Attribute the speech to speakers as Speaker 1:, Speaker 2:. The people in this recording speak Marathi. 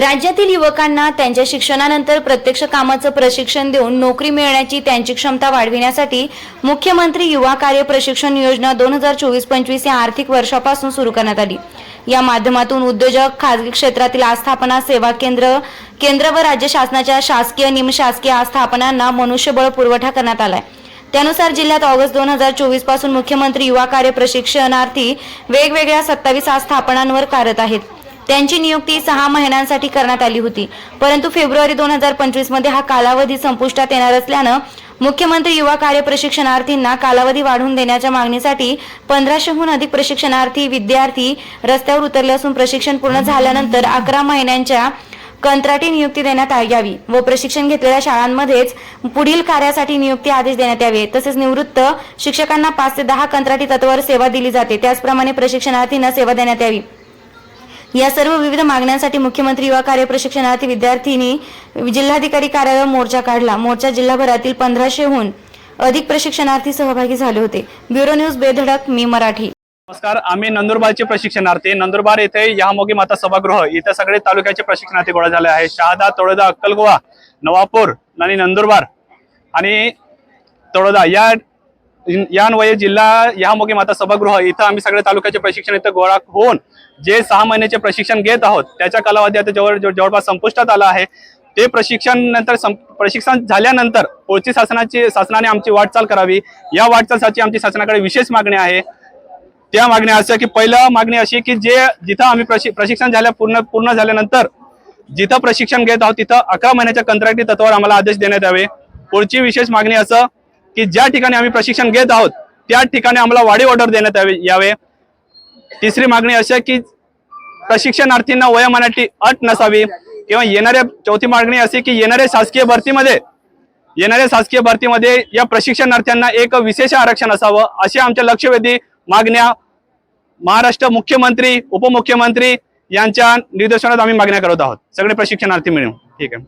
Speaker 1: राज्यातील युवकांना त्यांच्या शिक्षणानंतर प्रत्यक्ष कामाचं प्रशिक्षण देऊन नोकरी मिळण्याची त्यांची क्षमता वाढविण्यासाठी मुख्यमंत्री युवा कार्य प्रशिक्षण योजना दोन हजार चोवीस पंचवीस या आर्थिक वर्षापासून सुरू करण्यात आली. या माध्यमातून उद्योजक खाजगी क्षेत्रातील आस्थापना सेवा केंद्र केंद्र व राज्य शासनाच्या शासकीय निमशासकीय आस्थापनांना मनुष्यबळ पुरवठा करण्यात आलाय. त्यानुसार जिल्ह्यात ऑगस्ट दोन हजार चोवीसपासून मुख्यमंत्री युवा कार्य प्रशिक्षणार्थी वेगवेगळ्या सत्तावीस आस्थापनांवर कार्यरत आहेत. त्यांची नियुक्ती सहा महिन्यांसाठी करण्यात आली होती. परंतु फेब्रुवारी दोन हजार पंचवीसमध्ये हा कालावधी संपुष्टात येणार असल्यानं मुख्यमंत्री युवा कार्य प्रशिक्षणार्थींना कालावधी वाढवून देण्याच्या मागणीसाठी पंधराशेहून अधिक प्रशिक्षणार्थी विद्यार्थी रस्त्यावर उतरले असून प्रशिक्षण पूर्ण झाल्यानंतर अकरा महिन्यांच्या कंत्राटी नियुक्ती देण्यात यावी व प्रशिक्षण घेतलेल्या शाळांमध्येच पुढील कार्यासाठी नियुक्ती आदेश देण्यात यावे. तसेच निवृत्त शिक्षकांना पाच ते दहा कंत्राटी तत्वावर सेवा दिली जाते. त्याचप्रमाणे प्रशिक्षणार्थींना सेवा देण्यात यावी. या सर्व विविध मागण्यांसाठी मुख्यमंत्री युवा कार्य प्रशिक्षणार्थी विद्यार्थींनी जिल्हाधिकारी कार्यालयावर मोर्चा काढला. मोर्चा जिल्हाभरातील पंधराशेहून अधिक प्रशिक्षणार्थी सहभागी झाले होते. Bureau news Bedhadak Mi Marathi.
Speaker 2: नमस्कार आम्ही नंदुरबारचे प्रशिक्षणार्थी. नंदुरबार येथे यहामोगी माता सभागृह इथे सगळे तालुक्याचे प्रशिक्षणार्थी गोळा झाले आहे शहादा तळोदा अक्कलगोवा नवापूर आणि नंदुरबार आणि तळोदा या यान्वये जिल्हा यहामोगी माता सभागृह इथं आम्ही सगळे तालुक्याचे प्रशिक्षण इथं गोळा होऊन जे सहा महिन्याचे प्रशिक्षण घेत आहोत त्याच्या कालावधी आता जवळ जवळपास संपुष्टात आला आहे. ते प्रशिक्षण नंतर सं- प्रशिक्षण झाल्यानंतर पुढची शासनाची शासनाने आमची वाटचाल करावी. या वाटचालसाठी आमची शासनाकडे विशेष मागणी आहे. त्या मागण्या अशा की पहिलं मागणी अशी की जे जिथं आम्ही प्रशि- प्रशिक्षण झाल्या पूर्ण पूर्ण झाल्यानंतर जिथं प्रशिक्षण घेत आहोत तिथं अकरा महिन्याच्या कंत्राटी तत्वावर आम्हाला आदेश देण्यात यावे. पुढची विशेष मागणी असं की ज्या ठिकाणी आम्ही प्रशिक्षण घेत आहोत त्या ठिकाणी आम्हाला वाढीव ऑर्डर देण्यात यावे यावे. तिसरी मागणी अशी आहे की प्रशिक्षणार्थींना वयोमानाची अट नसावी किंवा येणाऱ्या चौथी मागणी अशी की येणाऱ्या शासकीय भरतीमध्ये येणाऱ्या शासकीय भरतीमध्ये या प्रशिक्षणार्थ्यांना एक विशेष आरक्षण असावं अशी आमच्या लक्षवेधी मागण्या महाराष्ट्र मुख्यमंत्री उपमुख्यमंत्री यांच्या निर्देशनात आम्ही मागण्या करत आहोत. सगळे प्रशिक्षणार्थी मिळून. ठीक आहे.